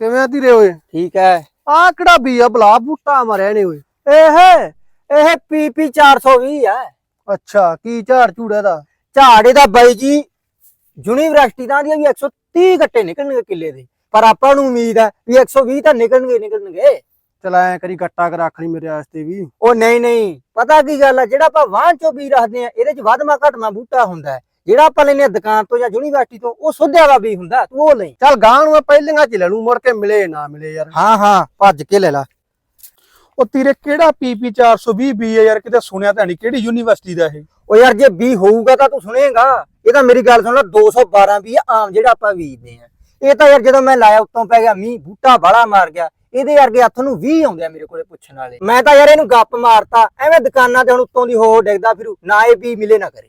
ਕਿਵੇਂ ਆ ਧੀਰੇ ਓਏ? ਠੀਕ ਹੈ। ਆ ਕਿਹੜਾ ਬੀ ਆ ਬਲਾ ਬੂਟਾ ਮਰਿਆ ਨੇ ਓਏ। ਇਹ ਇਹ ਪੀਪੀ 420 ਹੈ ਅੱਛਾ ਕੀ ਝਾੜ ਝੂੜਾ ਦਾ ਝਾੜੇ ਦਾ ਬਾਈ ਜੀ ਯੂਨੀਵਰਸਿਟੀ ਦਾ ਦੀਆਂ ਵੀ 130 ਗੱਟੇ ਨਿਕਲਣਗੇ ਕਿੱਲੇ ਦੇ। ਪਰ ਆਪਾਂ ਨੂੰ ਉਮੀਦ ਹੈ ਵੀ 120 ਤਾਂ ਨਿਕਲਣਗੇ ਨਿਕਲਣਗੇ। ਚਲ ਐ ਕਰੀ ਗੱਟਾ ਕਰ ਰੱਖ ਲਈ ਮੇਰੇ ਵਾਸਤੇ ਵੀ। ਉਹ ਨਹੀਂ ਨਹੀਂ ਪਤਾ ਕੀ ਗੱਲ ਹੈ ਜਿਹੜਾ ਆਪਾਂ ਵਾਹਨ ਚੋਂ ਬੀ ਰੱਖਦੇ ਆ ਇਹਦੇ ਚ ਵਧਮਾ ਘਟਨਾ ਬੂਟਾ ਹੁੰਦਾ ਹੈ। ਜਿਹੜਾ ਆਪਾਂ ਲੈਨੇ ਆ ਦੁਕਾਨ ਤੋਂ ਜਾਂ ਯੂਨੀਵਰਸਿਟੀ ਤੋਂ ਉਹ ਸੁੱਧਿਆ ਵਾ ਬੀ ਹੁੰਦਾ ਤੂੰ ਉਹ ਲਈ। ਚੱਲ ਗਾਂ ਨੂੰ ਮੈਂ ਪਹਿਲੀਆਂ ਚ ਲੈ ਲੂ ਮੁੜ ਕੇ ਮਿਲੇ ਨਾ ਮਿਲੇ ਯਾਰ। ਹਾਂ ਹਾਂ ਭੱਜ ਕੇ ਲੈ ਲੈ। ਉਹ ਤੇਰੇ ਕਿਹੜਾ ਪੀਪੀ 420 ਬੀ ਹੈ ਯਾਰ ਕਿਤੇ ਸੁਣਿਆ ਤਾਂ ਨਹੀਂ ਕਿਹੜੀ ਯੂਨੀਵਰਸਿਟੀ ਦਾ ਇਹ? ਉਹ ਯਾਰ ਜੇ ਬੀ ਹੋਊਗਾ ਤਾਂ ਤੂੰ ਸੁਣੇਗਾ। ਇਹ ਤਾਂ ਮੇਰੀ ਗੱਲ ਸੁਣ ਲੈ 212 ਬੀ ਆਮ ਜਿਹੜਾ ਆਪਾਂ ਬੀਜਦੇ ਆ। ਇਹ ਤਾਂ ਯਾਰ ਜਦੋਂ ਮੈਂ ਲਾਇਆ ਉੱਤੋਂ ਪੈ ਗਿਆ ਮੀਂਹ ਬੂਟਾ ਬੜਾ ਮਾਰ ਗਿਆ। ਇਹਦੇ ਵਰਗੇ ਹੱਥ ਨੂੰ 20 ਆਉਂਦੇ ਆ ਮੇਰੇ ਕੋਲੇ ਪੁੱਛਣ ਵਾਲੇ। ਮੈਂ ਤਾਂ ਯਾਰ ਇਹਨੂੰ ਗੱਪ ਮਾਰਤਾ। ਐਵੇਂ ਦੁਕਾਨਾਂ ਤੇ ਹੁਣ ਉੱਤੋਂ ਦੀ ਹੋ ਡਿੱਗਦਾ ਫਿਰੂ ਨਾ ਇਹ ਵੀ ਮਿਲੇ ਨਾ ਕਰੇ।